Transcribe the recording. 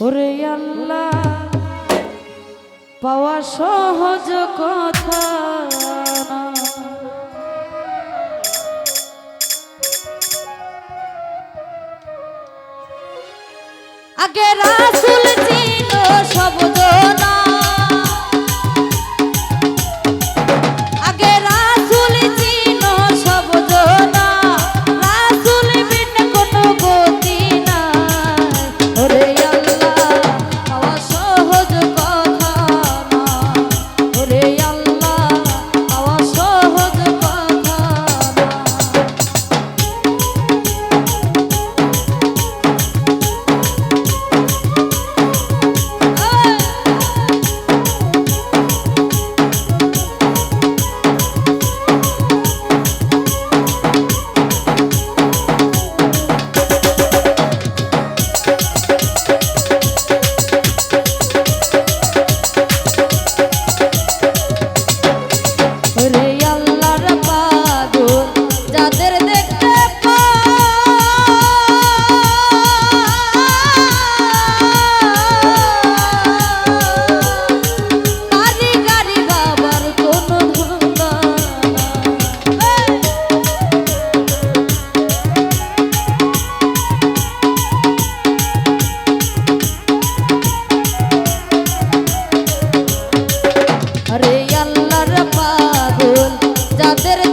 ওরে আল্লাহ পাওয়া সহজ কথা আগে রা I did it.